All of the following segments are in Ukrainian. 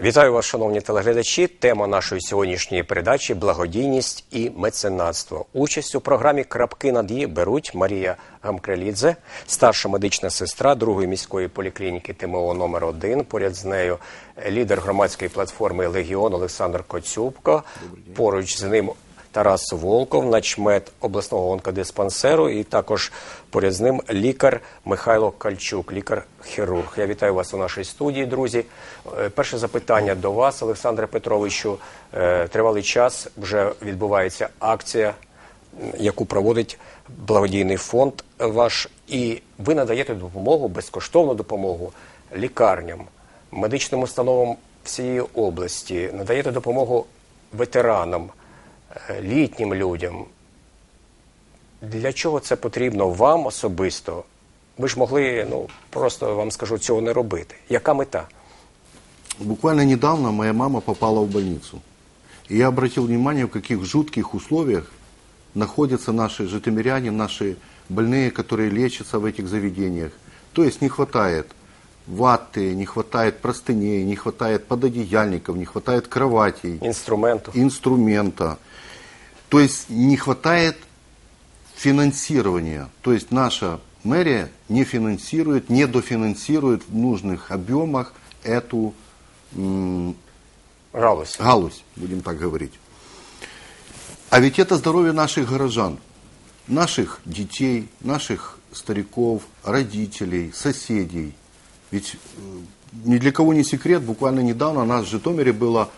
Вітаю вас, шановні телеглядачі. Тема нашої сьогоднішньої передачі благодійність і меценатство. Участь у програмі Крапки над «і» беруть Марія Гамкрелідзе, старша медична сестра другої міської поліклініки ТМО номер 1 Поряд з нею лідер громадської платформи Легіон Олександр Коцюбко. Поруч з ним Тарас Волков, начмет обласного онкодиспансеру, і також поряд з ним лікар Михайло Кальчук, лікар-хірург. Я вітаю вас у нашій студії, друзі. Е, Перше запитання до вас, Олександре Петровичу. Е, Тривалий час вже відбувається акція, яку проводить благодійний фонд ваш, і ви надаєте допомогу, безкоштовну допомогу лікарням, медичним установам всієї області, надаєте допомогу ветеранам літнім людям. Для чого це потрібно вам особисто? Ви ж могли, ну просто вам скажу, цього не робити. Яка мета? Буквально недавно моя мама попала в больницу. И я обратил внимание, в каких жутких условиях находятся наши житомиряне, наши больные, которые лечатся в этих заведениях. То есть не хватает ваты, не хватает простыней, не хватает пододеяльников, не хватает кроватей, Інструменту. инструмента. То есть не хватает финансирования. То есть наша мэрия не финансирует, не дофинансирует в нужных объемах эту Галузь. галузь, будем так говорить. А ведь это здоровье наших горожан, наших детей, наших стариков, родителей, соседей. Ведь э, ни для кого не секрет, буквально недавно у нас в Житомире было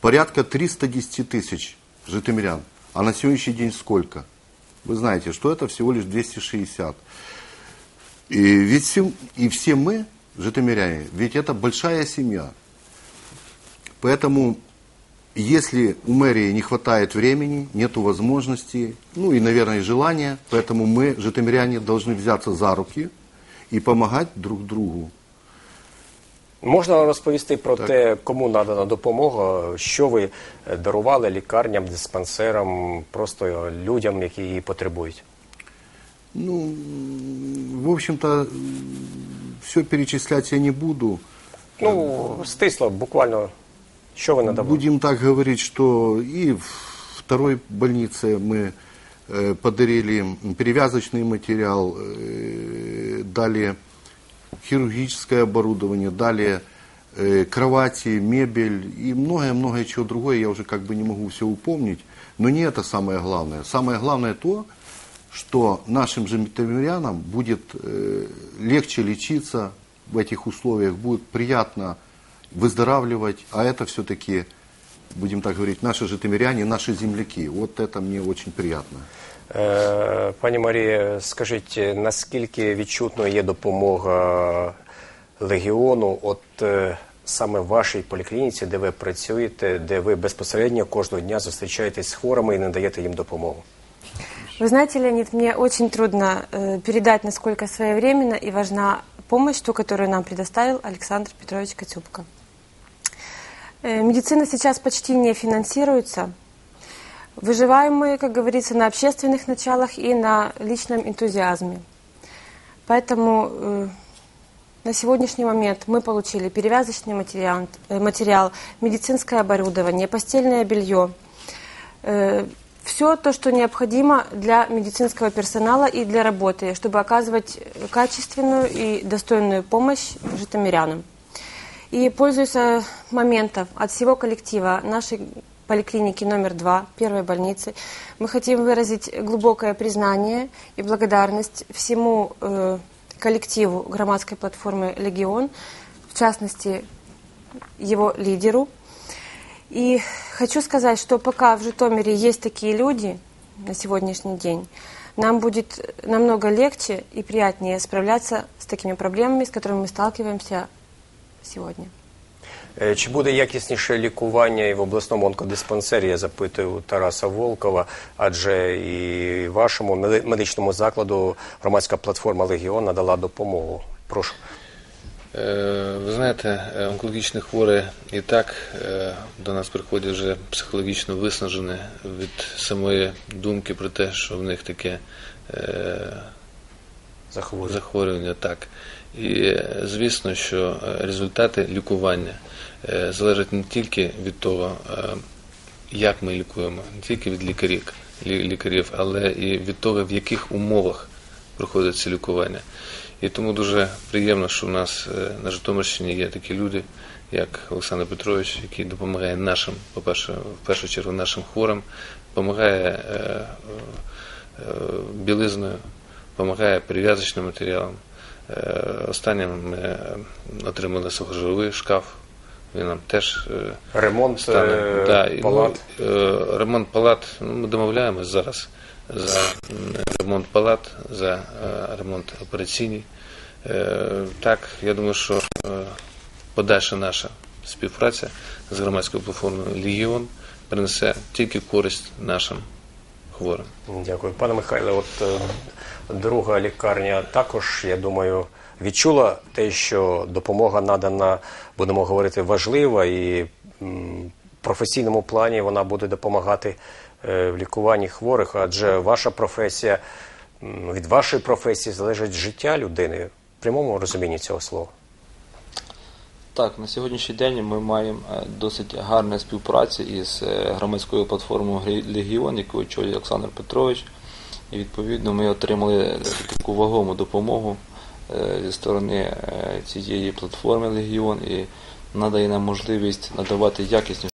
порядка 310 тысяч житомирян. А на сегодняшний день сколько? Вы знаете, что это всего лишь 260. И ведь все, и все мы, житомиряне, ведь это большая семья. Поэтому, если у мэрии не хватает времени, нет возможности, ну и, наверное, желания, поэтому мы, житомиряне, должны взяться за руки и помогать друг другу. Можна розповісти про те, кому надана допомога, що ви е, дарували лікарням, диспансерам, просто людям, які її потребують? Ну, м, в общем-то, все перечислять я не буду. Ну, стисло, буквально, що ви надавали? Будем так говорить, что и в второй больнице мы э, подарили перевязочный материал, э, дали хирургическое оборудование, дали э, кровати, мебель и многое-многое чего другое, я уже как бы не могу все упомнить, но не это самое главное. Самое главное то, что нашим житомирянам будет э, легче лечиться в этих условиях, будет приятно выздоравливать, а это все-таки, будем так говорить, наши житомиряне, наши земляки. Вот это мне очень приятно. Е, Пані Марія, скажіть, наскільки відчутною є допомога легіону, от е, саме в вашій поліклініці, де ви працюєте, де ви безпосередньо кожного дня зустрічаєтесь з хворими і надаєте їм допомогу? Вы знаете, Леонид, мне очень трудно э, передать, насколько своевременна и важна помощь, ту, которую нам предоставил Александр Петрович Котюбко. Э, медицина сейчас почти не финансируется. Выживаем мы, как говорится, на общественных началах и на личном энтузиазме. Поэтому э, на сегодняшний момент мы получили перевязочный материал, э, материал медицинское оборудование, постельное белье, все то, что необходимо для медицинского персонала и для работы, чтобы оказывать качественную и достойную помощь житомирянам. И пользуясь э, моментом от всего коллектива нашей поликлиники номер два, первой больницы, мы хотим выразить глубокое признание и благодарность всему э, коллективу громадской платформы «Легион», в частности, его лидеру. И хочу сказать, что пока в Житомире есть такие люди на сегодняшний день, нам будет намного легче и приятнее справляться с такими проблемами, с которыми мы сталкиваемся сегодня. Е, Чи буде якісніше лікування і в обласному онкодиспансері? Я запитую у Тараса Волкова, адже і вашому медичному закладу громадська платформа Легіон надала допомогу. Прошу. Е, Ви знаєте, е, онкологічні хворі і так до нас приходять вже психологічно виснажені від самої думки про те, що в них таке Захворювання. захворювання. Так. І звісно, що е, результати лікування е, залежать не тільки від того, е, як ми лікуємо, не тільки від лікарів, лікарів, але і від того, в яких умовах проходить це лікування. І тому дуже приємно, що в нас на Житомирщині є такі люди, як Олександр Петрович, який допомагає нашим, по-перше, в першу чергу нашим хворим, допомагає білизною, допомагає перев'язочним матеріалом. Е, Останнім ми отримали сухожировий шкаф. Він нам теж е, Ремонт стане. е, Да, палат. Ну, ремонт палат. Ну, ми домовляємось зараз за ремонт палат, за ремонт операційний. Так, я думаю, що подальша наша співпраця з громадською платформою Легіон принесе тільки користь нашим хворим. Дякую. Пане Михайле, от друга лікарня також, я думаю, відчула те, що допомога надана, будемо говорити, важлива і професійному плані вона буде допомагати е, в лікуванні хворих, адже ваша професія, від вашої професії залежить життя людини в прямому розумінні цього слова. Так, на сьогоднішній день ми маємо е, досить гарну співпрацю із е, громадською платформою Легіон, яку очолює Олександр Петрович. І відповідно ми отримали таку вагому допомогу е, зі сторони е, цієї платформи Легіон і надає нам можливість надавати якісні